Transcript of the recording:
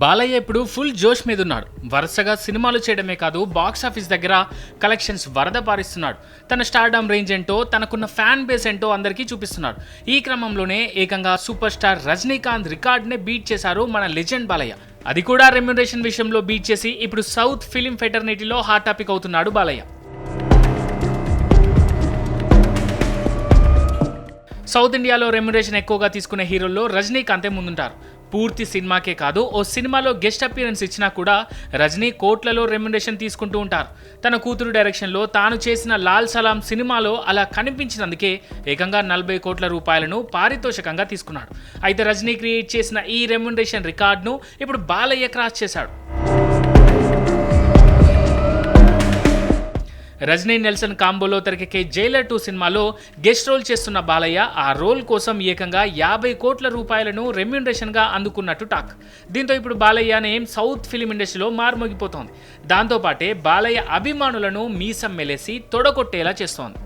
బాలయ్య ఇప్పుడు ఫుల్ జోష్ మీద ఉన్నాడు. వరుసగా సినిమాలు చేయడమే కాదు బాక్స్ ఆఫీస్ దగ్గర కలెక్షన్స్ వరద పారిస్తున్నాడు. తన స్టార్డమ్ రేంజ్ ఏంటో తనకున్న ఫ్యాన్ బేస్ ఏంటో అందరికీ చూపిస్తున్నాడు. ఈ క్రమంలోనే ఏకంగా సూపర్ స్టార్ రజనీకాంత్ రికార్డ్నే బీట్ చేశారు మన లెజెండ్ బాలయ్య. అది కూడా రెమ్యునరేషన్ విషయంలో బీట్ చేసి ఇప్పుడు సౌత్ ఫిలిం ఫెటర్నిటీలో హాట్ టాపిక్ అవుతున్నాడు బాలయ్య. సౌత్ ఇండియాలో రెమ్యునరేషన్ ఎక్కువగా తీసుకునే హీరోల్లో రజనీకాంతే ముందుంటారు. పూర్తి సినిమాకే కాదు ఓ సినిమాలో గెస్ట్ అపీరెన్స్ ఇచ్చినా కూడా రజనీ కోట్లలో రెమ్యునరేషన్ తీసుకుంటూ ఉంటారు. తన కూతురు డైరెక్షన్లో తాను చేసిన లాల్ సలాం సినిమాలో అలా కనిపించినందుకే ఏకంగా నలభై కోట్ల రూపాయలను పారితోషికంగా తీసుకున్నాడు. అయితే రజనీ క్రియేట్ చేసిన ఈ రెమ్యునరేషన్ రికార్డును ఇప్పుడు బాలయ్య క్రాస్ చేశాడు. రజనీ నెల్సన్ కాంబోలో తెరకెక్కే జైలర్ టూ సినిమాలో గెస్ట్ రోల్ చేస్తున్న బాలయ్య ఆ రోల్ కోసం ఏకంగా యాభై కోట్ల రూపాయలను రెమ్యూనరేషన్గా అందుకున్నట్టు టాక్. దీంతో ఇప్పుడు బాలయ్య నేమ్ సౌత్ ఫిలిం ఇండస్ట్రీలో మారుమోగిపోతోంది. దాంతోపాటే బాలయ్య అభిమానులను మీసం మెలేసి తొడగొట్టేలా చేస్తోంది.